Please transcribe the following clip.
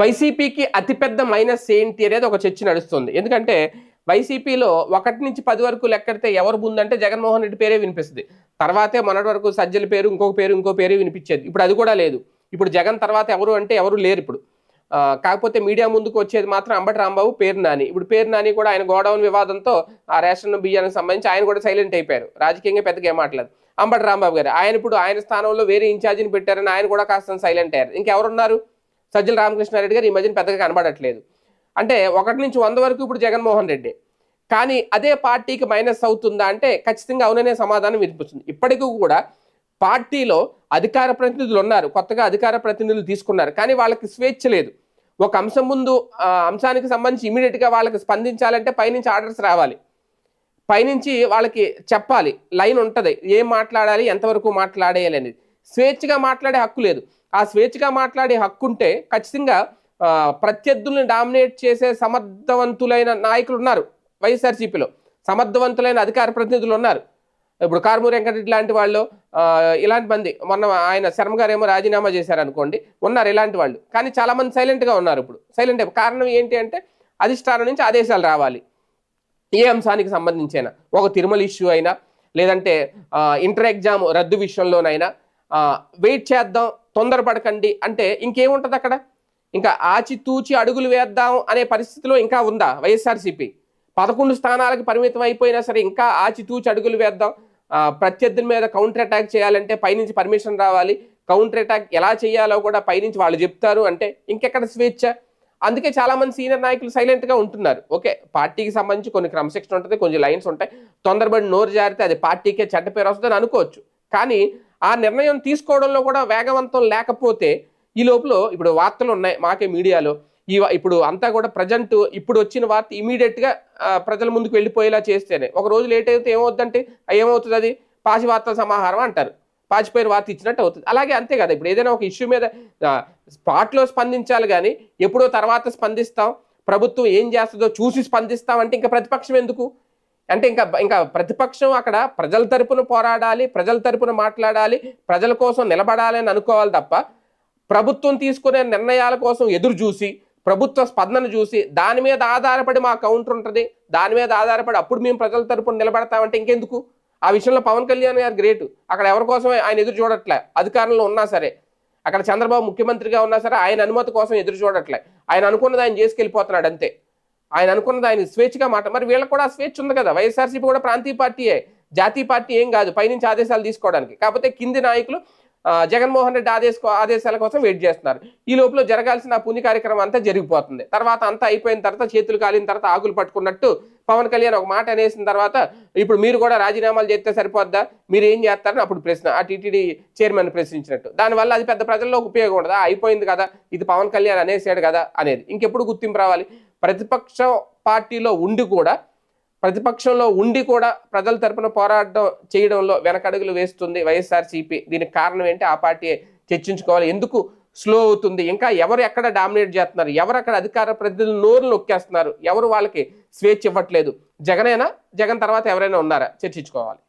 వైసీపీకి అతిపెద్ద మైనస్ ఏంటి అనేది ఒక చర్చ నడుస్తుంది. ఎందుకంటే వైసీపీలో ఒకటి నుంచి పది వరకు లెక్కెడితే ఎవరు ముందంటే జగన్మోహన్ రెడ్డి పేరే వినిపిస్తుంది. తర్వాతే మొన్నటి వరకు సజ్జల పేరు ఇంకొక పేరు ఇంకో పేరు వినిపించేది. ఇప్పుడు అది కూడా లేదు. ఇప్పుడు జగన్ తర్వాత ఎవరు అంటే ఎవరు లేరు ఇప్పుడు. కాకపోతే మీడియా ముందుకు వచ్చేది మాత్రం అంబటి రాంబాబు పేరు నాని. ఇప్పుడు పేరు నాని కూడా ఆయన గోడౌన్ వివాదంతో ఆ రేషన్ బియ్యానికి సంబంధించి ఆయన కూడా సైలెంట్ అయిపోయారు. రాజకీయంగా పెద్దగా ఏం మాట్లాడదు అంబటి రాంబాబు గారు ఆయన ఇప్పుడు ఆయన స్థానంలో వేరే ఇన్ఛార్జిని పెట్టారని ఆయన కూడా కాస్త సైలెంట్ అయ్యారు. ఇంకెవరున్నారు? సజ్జల రామకృష్ణారెడ్డి గారు ఈ మధ్యన పెద్దగా కనబడట్లేదు. అంటే ఒకటి నుంచి వంద వరకు ఇప్పుడు జగన్మోహన్ రెడ్డి. కానీ అదే పార్టీకి మైనస్ అవుతుందా అంటే ఖచ్చితంగా అవుననే సమాధానం వినిపిస్తుంది. ఇప్పటికీ కూడా పార్టీలో అధికార ప్రతినిధులు ఉన్నారు. కొత్తగా అధికార ప్రతినిధులు తీసుకున్నారు. కానీ వాళ్ళకి స్వేచ్ఛ లేదు. ఒక అంశం ముందు ఆ అంశానికి సంబంధించి ఇమీడియట్గా వాళ్ళకి స్పందించాలంటే పైనుంచి ఆర్డర్స్ రావాలి. పైనుంచి వాళ్ళకి చెప్పాలి. లైన్ ఉంటుంది. ఏం మాట్లాడాలి? ఎంతవరకు మాట్లాడేయాలి అనేది. స్వేచ్ఛగా మాట్లాడే హక్కు లేదు. ఆ స్వేచ్ఛగా మాట్లాడే హక్కు ఉంటే ఖచ్చితంగా ప్రత్యర్థుల్ని డామినేట్ చేసే సమర్థవంతులైన నాయకులు ఉన్నారు వైఎస్ఆర్సీపీలో. సమర్థవంతులైన అధికార ప్రతినిధులు ఉన్నారు ఇప్పుడు కారుమూరి వెంకటరెడ్డి లాంటి వాళ్ళు ఇలాంటి మంది మొన్న ఆయన శర్మ గారు ఏమో రాజీనామా చేశారు అనుకోండి ఉన్నారు ఇలాంటి వాళ్ళు. కానీ చాలామంది సైలెంట్గా ఉన్నారు ఇప్పుడు. సైలెంట్ కారణం ఏంటి అంటే అధిష్టానం నుంచి ఆదేశాలు రావాలి. ఏ అంశానికి సంబంధించైనా ఒక తిరుమల ఇష్యూ అయినా లేదంటే ఇంటర్ ఎగ్జామ్ రద్దు విషయంలోనైనా వెయిట్ చేద్దాం తొందరపడకండి అంటే ఇంకేముంటుంది అక్కడ? ఇంకా ఆచితూచి అడుగులు వేద్దాం అనే పరిస్థితిలో ఇంకా ఉందా వైఎస్ఆర్సీపీ? పదకొండు స్థానాలకు పరిమితం అయిపోయినా సరే ఇంకా ఆచితూచి అడుగులు వేద్దాం. ప్రత్యర్థుల మీద కౌంటర్ అటాక్ చేయాలంటే పైనుంచి పర్మిషన్ రావాలి. కౌంటర్ అటాక్ ఎలా చేయాలో కూడా పైనుంచి వాళ్ళు చెప్తారు అంటే ఇంకెక్కడ స్వేచ్ఛ? అందుకే చాలామంది సీనియర్ నాయకులు సైలెంట్గా ఉంటున్నారు. ఓకే పార్టీకి సంబంధించి కొన్ని క్రమశిక్షణ ఉంటుంది కొన్ని లైన్స్ ఉంటాయి. తొందరపడి నోరు జారితే అది పార్టీకే చెడ్డ పేరు వస్తుందని అనుకోవచ్చు. కానీ ఆ నిర్ణయం తీసుకోవడంలో కూడా వేగవంతం లేకపోతే ఈ లోపల ఇప్పుడు వార్తలు ఉన్నాయి మాకే మీడియాలో. ఈ ఇప్పుడు అంతా కూడా ప్రజెంట్ ఇప్పుడు వచ్చిన వార్త ఇమీడియట్గా ప్రజల ముందుకు వెళ్ళిపోయేలా చేస్తేనే. ఒక రోజు లేట్ అయితే ఏమవుతుందంటే ఏమవుతుంది అది పాసి వార్తల సమాహారం అంటారు. పాచిపోయిన వార్త ఇచ్చినట్టు అవుతుంది. అలాగే అంతే కదా ఇప్పుడు ఏదైనా ఒక ఇష్యూ మీద స్పాట్లో స్పందించాలి కానీ ఎప్పుడో తర్వాత స్పందిస్తాం. ప్రభుత్వం ఏం చేస్తుందో చూసి స్పందిస్తాం అంటే ఇంకా ప్రతిపక్షం ఎందుకు? అంటే ఇంకా ఇంకా ప్రతిపక్షం అక్కడ ప్రజల తరపున పోరాడాలి ప్రజల తరపున మాట్లాడాలి ప్రజల కోసం నిలబడాలి అని అనుకోవాలి తప్ప ప్రభుత్వం తీసుకునే నిర్ణయాల కోసం ఎదురు చూసి ప్రభుత్వ స్పందన చూసి దాని మీద ఆధారపడి మా కౌంటర్ ఉంటుంది దాని మీద ఆధారపడి అప్పుడు మేము ప్రజల తరపున నిలబడతామంటే ఇంకెందుకు? ఆ విషయంలో పవన్ కళ్యాణ్ గారు గ్రేట్. అక్కడ ఎవరి కోసం ఆయన ఎదురు చూడట్లే అధికారంలో ఉన్నా సరే. అక్కడ చంద్రబాబు ముఖ్యమంత్రిగా ఉన్నా సరే ఆయన అనుమతి కోసం ఎదురు చూడట్లే. ఆయన అనుకున్నది ఆయన చేసుకెళ్ళిపోతున్నాడు అంతే. ఆయన అనుకున్నది ఆయన స్వేచ్ఛగా మాట మరి వీళ్ళకి కూడా స్వేచ్ఛ ఉంది కదా. వైఎస్ఆర్సీపీ కూడా ప్రాంతీయ పార్టీయే. జాతీయ పార్టీ ఏం కాదు. పైనుంచి ఆదేశాలు తీసుకోవడానికి. కాకపోతే కింది నాయకులు జగన్మోహన్ రెడ్డి ఆదేశ ఆదేశాల కోసం వెయిట్ చేస్తున్నారు. ఈ లోపల జరగాల్సిన పుణ్య కార్యక్రమం అంతా జరిగిపోతుంది. తర్వాత అంతా అయిపోయిన తర్వాత చేతులు కాలిన తర్వాత ఆకులు పట్టుకున్నట్టు పవన్ కళ్యాణ్ ఒక మాట అనేసిన తర్వాత ఇప్పుడు మీరు కూడా రాజీనామాలు చేస్తే సరిపోద్దా? మీరు ఏం చేస్తారని అప్పుడు ప్రశ్న ఆ టీటీడీ చైర్మన్ ప్రశ్నించినట్టు. దానివల్ల అది పెద్ద ప్రజల్లో ఉపయోగం ఉండదు. అయిపోయింది కదా. ఇది పవన్ కళ్యాణ్ అనేసాడు కదా అనేది. ఇంకెప్పుడు గుర్తింపు రావాలి? ప్రతిపక్ష పార్టీలో ఉండి కూడా ప్రతిపక్షంలో ఉండి కూడా ప్రజల తరపున పోరాటం చేయడంలో వెనకడుగులు వేస్తుంది వైఎస్ఆర్సీపీ. దీనికి కారణం ఏంటి? ఆ పార్టీ చర్చించుకోవాలి. ఎందుకు స్లో అవుతుంది? ఇంకా ఎవరు ఎక్కడ డామినేట్ చేస్తున్నారు? ఎవరు అక్కడ అధికార ప్రతినిధులు నోరు నొక్కేస్తున్నారు? ఎవరు వాళ్ళకి స్వేచ్ఛ ఇవ్వట్లేదు? జగనేనా? జగన్ తర్వాత ఎవరైనా ఉన్నారా? చర్చించుకోవాలి.